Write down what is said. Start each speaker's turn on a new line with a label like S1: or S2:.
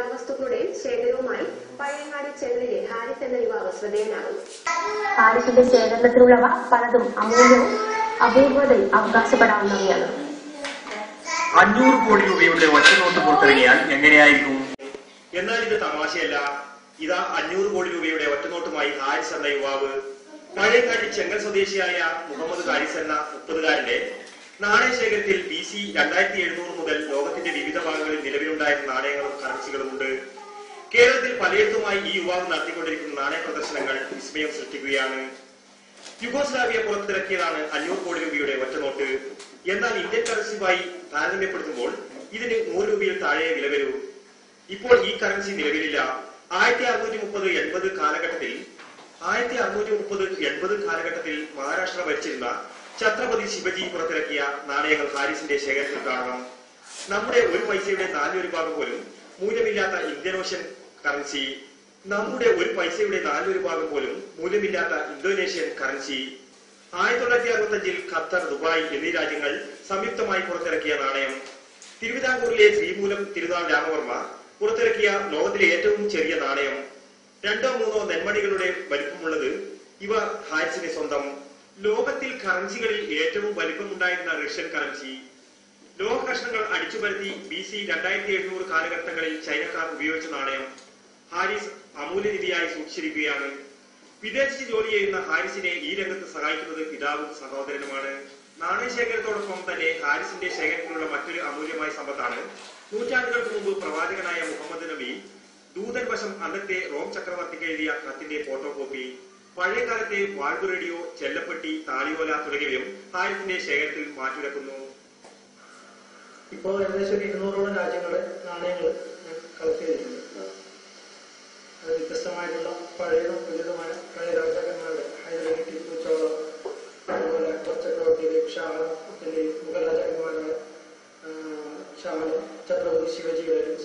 S1: വസ്തുക്കളുടെ ശേഖരവുമായി പഴയങ്ങാടി ചെന്നലിലെ ഹാരിസ് എന്ന യുവാവ് ശ്രദ്ധേയനാകുന്നു.
S2: ഹാരിസിന്റെ ശേഖരണത്തിലുള്ളവ പലതും അമൂല്യവും അപൂർവതയും അവകാശപ്പെടാവുന്നവയാണ്.
S3: അഞ്ഞൂറ് കോടി രൂപയുടെ ഒറ്റനോട്ട് പുറത്തിറങ്ങിയാൽ എങ്ങനെയായിരിക്കും?
S4: എന്നാൽ ഇത് തമാശയല്ല. ഇതാ അഞ്ഞൂറ് കോടി രൂപയുടെ ഒറ്റനോട്ടുമായി ഹാരിസ് എന്ന യുവാവ്. പഴയങ്ങാടി ചെങ്ങൽ സ്വദേശിയായ മുഹമ്മദ് ഹാരിസ് എന്ന മുപ്പതുകാരന്റെ നാണയശേഖരത്തിൽ ബി സി രണ്ടായിരത്തി എഴുന്നൂറ് മുതൽ ലോകത്തിന്റെ വിവിധ ഭാഗങ്ങളിൽ നിലവിലുണ്ടായിരുന്ന നാണയങ്ങളും കറൻസികളും ഉണ്ട് കേരളത്തിൽ പലയിടത്തുമായി ഈ യുവാവ് നടത്തിക്കൊണ്ടിരിക്കുന്ന നാണയ പ്രദർശനങ്ങൾ വിസ്മയം സൃഷ്ടിക്കുകയാണ്. യുഗോസ്ലാവിയ പുറത്തിറക്കിയതാണ് അഞ്ഞൂറ് കോടി രൂപയുടെ ഒറ്റനോട്ട്. എന്നാൽ ഇന്ത്യൻ കറൻസിയുമായി താരതമ്യപ്പെടുത്തുമ്പോൾ ഇതിന് നൂറ് രൂപയിൽ താഴെ വില വരൂ ഇപ്പോൾ ഈ കറൻസി നിലവിലില്ല. ആയിരത്തി അറുന്നൂറ്റി മുപ്പത് എൺപത് കാലഘട്ടത്തിൽ ആയിരത്തി അറുന്നൂറ്റി മുപ്പത് എൺപത് കാലഘട്ടത്തിൽ മഹാരാഷ്ട്ര ഭരിച്ചിരുന്ന ഛത്രപതി ശിവജി പുറത്തിറക്കിയ നാണയങ്ങൾ ഹാരിസിന്റെ ശേഖരത്തിൽ കാണണം നമ്മുടെ ഒരു പൈസയുടെ നാലൊരു ഭാഗം പോലും മൂല്യമില്ലാത്ത ഇന്ത്യൻ ഓഷ്യൻ കറൻസി നമ്മുടെ ഒരു പൈസയുടെ നാലൊരു ഭാഗം പോലും മൂല്യമില്ലാത്ത ഇന്തോനേഷ്യൻ കറൻസി ആയിരത്തി തൊള്ളായിരത്തി അറുപത്തഞ്ചിൽ ഖത്തർ ദുബായ് എന്നീ രാജ്യങ്ങൾ സംയുക്തമായി പുറത്തിറക്കിയ നാണയം. തിരുവിതാംകൂറിലെ ശ്രീമൂലം തിരുനാൾ രാമവർമ്മ പുറത്തിറക്കിയ ലോകത്തിലെ ഏറ്റവും ചെറിയ നാണയം. രണ്ടോ മൂന്നോ നെന്മണികളുടെ വലിപ്പമുള്ളത് ഇവ ഹാരിസിന് സ്വന്തം ലോകത്തിൽ കറൻസികളിൽ ഏറ്റവും വലിപ്പമുണ്ടായിരുന്ന റഷ്യൻ കറൻസി ലോക കഷ്ണങ്ങൾ അടിച്ചുപരത്തി ബി സി രണ്ടായിരത്തി എഴുന്നൂറ് കാലഘട്ടങ്ങളിൽ ചൈനക്കാർ ഉപയോഗിച്ച നാണയം. ഹാരിസ് അമൂല്യനിധിയായി സൂക്ഷിച്ചിരിക്കുകയാണ്. വിദേശത്ത് ജോലി ചെയ്യുന്ന ഹാരിസിനെ ഈ രംഗത്ത് സഹായിക്കുന്നത് പിതാവും സഹോദരനുമാണ്. നാണയശേഖരത്തോടൊപ്പം തന്നെ ഹാരിസിന്റെ ശേഖരത്തിലുള്ള മറ്റൊരു അമൂല്യമായ സമ്പത്താണ്. നൂറ്റാണ്ടുകൾക്ക് മുമ്പ് പ്രവാചകനായ മുഹമ്മദ് നബി ദൂതൻ വശം അന്നത്തെ റോം ചക്രവർത്തിക്ക് എഴുതിയ കത്തിന്റെ ഫോട്ടോ കോപ്പി പഴയ കാലത്തെ വാൾവ് റേഡിയോ ചെല്ലപ്പെട്ടി താളിയോല തുടങ്ങിയവയും ഹാരിസിന്റെ ശേഖരത്തിൽ മാറ്റിവെക്കുന്നു
S5: ഇപ്പോൾ ഏകദേശം ഇരുന്നൂറോളം രാജ്യങ്ങളെ നാണയങ്ങൾ കളക്ട് ചെയ്തിട്ടുണ്ട്. വ്യത്യസ്തമായിട്ടുള്ള പഴയതും പുതിയതുമായ പഴയ രാജാക്കന്മാരുടെ ഹൈദരലി ടിപ്പു ചോള അതുപോലെ അക്ബർ ചക്രവർത്തിയുടെയും ഷാഹം മുഗൾ രാജാക്കന്മാരുടെ ആ, ചക്രവർത്തി ശിവജിയുടെയും